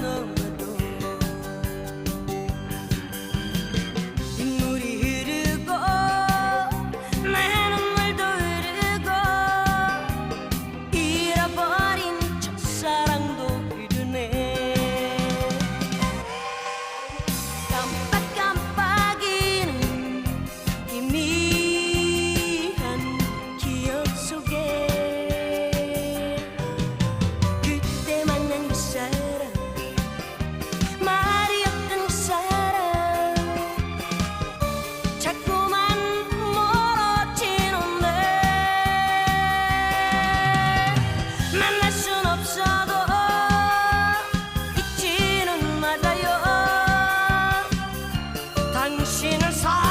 know. 당신을 사